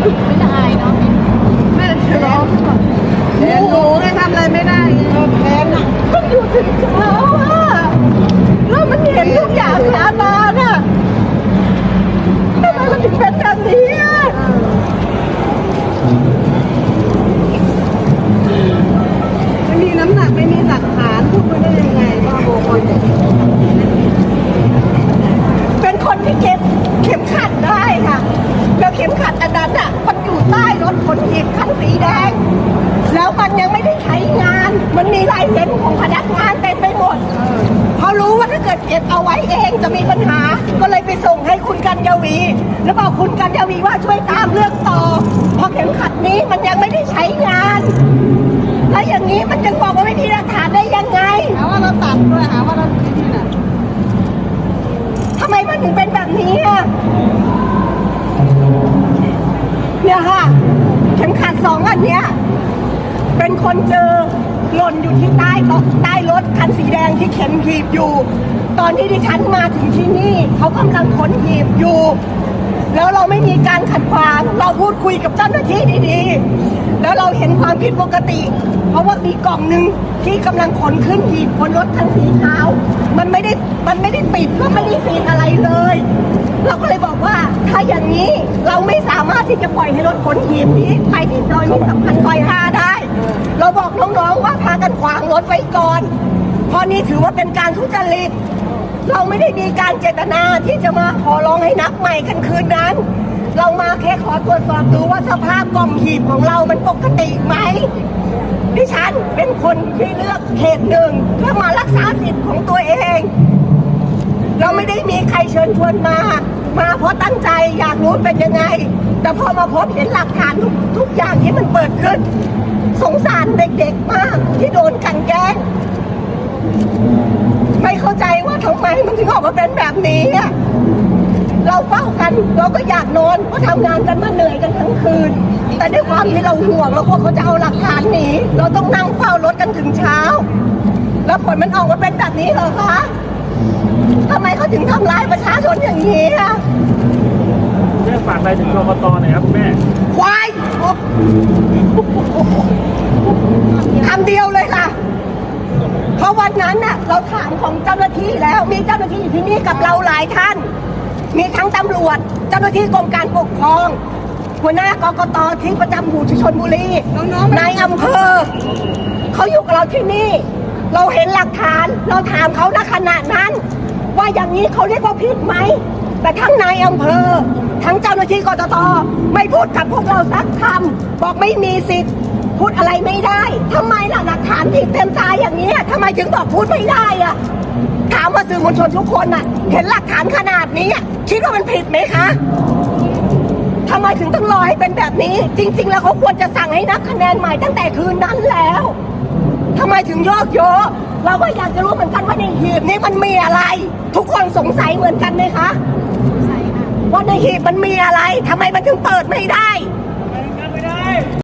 ไม่จะอายเนาะไม่จะเชื่อแทนหนูไงทำอะไรไม่ได้แทนอะก็อยู่เช้าอะแล้วมันเห็นทุกอย่างสาบานอะทำไมมันถึงเป็นแบบนี้อะไม่มีน้ำหนักไม่มีหลักฐานพูดไปได้ยังไงบ้าโบคอน แดง แล้วมันยังไม่ได้ใช้งาน มันมีลายเซ็นของพนักงานเต็มไปหมดเพราะรู้ว่าถ้าเกิดเก็บเอาไว้เองจะมีปัญหา ก็เลยไปส่งให้คุณกัญญาวี แล้วบอกคุณกัญญาวีว่าช่วยตามเรื่องต่อ เพราะเข็มขัดนี้มันยังไม่ได้ใช้งาน แล้วอย่างนี้มันจะบอกว่าไม่มีหลักฐานได้ยังไงหาว่าเราตัดด้วยหาว่าเราที่น่ะทำไมมันถึงเป็นแบบนี้อะเนี่ยค่ะ เข็มขัดสองอันเนี้ย เป็น คนเจอหล่นอยู่ที่ใต้โต๊ะใต้รถคันสีแดงที่เข็นหีบอยู่ ตอนที่ดิฉันมาถึงที่นี่ เขากำลังขนหีบอยู่ แล้วเราไม่มีการขัดขวางเราพูดคุยกับเจ้าหน้าที่ดีๆ แล้วเราเห็นความผิดปกติ เพราะว่ามีกล่องหนึ่งที่กำลังขนขึ้นหีบบนรถคันสีขาว มันไม่ได้มันไม่ได้ปิดก็ไม่ได้ซีนอะไรเลย เราก็เลยบอกว่าถ้าอย่างนี้เราไม่สามารถที่จะปล่อยให้รถขนหีบนี้ไปที่ซอยมิตรสัมพันธ์ซอยห้าได้ เราบอกน้องๆว่าพากันขวางรถไว้ก่อนเพราะนี่ถือว่าเป็นการทุจริต เราไม่ได้มีการเจตนาที่จะมาขอร้องให้นับใหม่กันคืนนั้น เรามาแค่ขอตรวจสอบดูว่าสภาพกล่องหีบของเรามันปกติไหมดิฉันเป็นคนที่เลือกเขตหนึ่งเพื่อมารักษาสิทธิ์ของตัวเอง เราไม่ได้มีใครเชิญชวนมา มาเพราะตั้งใจอยากรู้เป็นยังไง แต่พอมาพบเห็นหลักฐานทุกทุกอย่างที่มันเปิดขึ้น สงสารเด็กๆมากที่โดนกันแกล้ง ไม่เข้าใจว่าทำไมมันถึงออกมาเป็นแบบนี้อะเราเฝ้ากันเราก็อยากนอนเพราะทำงานกันมาเหนื่อยกันทั้งคืน แต่ด้วยความที่เราห่วงเรากลัวเขาจะเอาหลักฐานหนีเราต้องนั่งเฝ้ารถกันถึงเช้า แล้วผลมันออกมาเป็นแบบนี้เหรอคะทำไมเขาถึงทำร้ายประชาชนอย่างนี้อะเรื่องฝากอะไรถึงกรกตหน่อยครับคุณแม่ควายคำเดียวเลยค่ะ เพราะวันนั้นน่ะ เราถามของเจ้าหน้าที่แล้วมีเจ้าหน้าที่อยู่ที่นี่กับเราหลายท่าน มีทั้งตำรวจ เจ้าหน้าที่กรมการปกครอง หัวหน้ากกตที่ประจำหมู่ที่ชนบุรีน้องๆนายอำเภอเขาอยู่กับเราที่นี่ เราเห็นหลักฐานเราถามเขาณขณะนั้น ว่าอย่างนี้เขาเรียกว่าผิดไหมแต่ทั้งนายอำเภอ ทั้งเจ้าหน้าที่กตตไม่พูดกับพวกเราสักคำบอกไม่มีสิทธิ์ พูดอะไรไม่ได้ทำไมล่ะหลักฐานที่เต็มตาอย่างนี้ทำไมถึงบอกพูดไม่ได้อะถามว่าสื่อมวลชนทุกคนน่ะ เห็นหลักฐานขนาดนี้อะคิดว่ามันผิดไหมคะทำไมถึงต้องรอให้เป็นแบบนี้ จริง ๆ แล้วเขาควรจะสั่งให้นับคะแนนใหม่ตั้งแต่คืนนั้นแล้วทำไมถึงโยกโยเราก็อยากจะรู้เหมือนกันว่าในหีบนี้มันมีอะไร ทุกคนสงสัยเหมือนกันไหมคะว่าในหีบมันมีอะไรทำไมมันถึงเปิดไม่ได้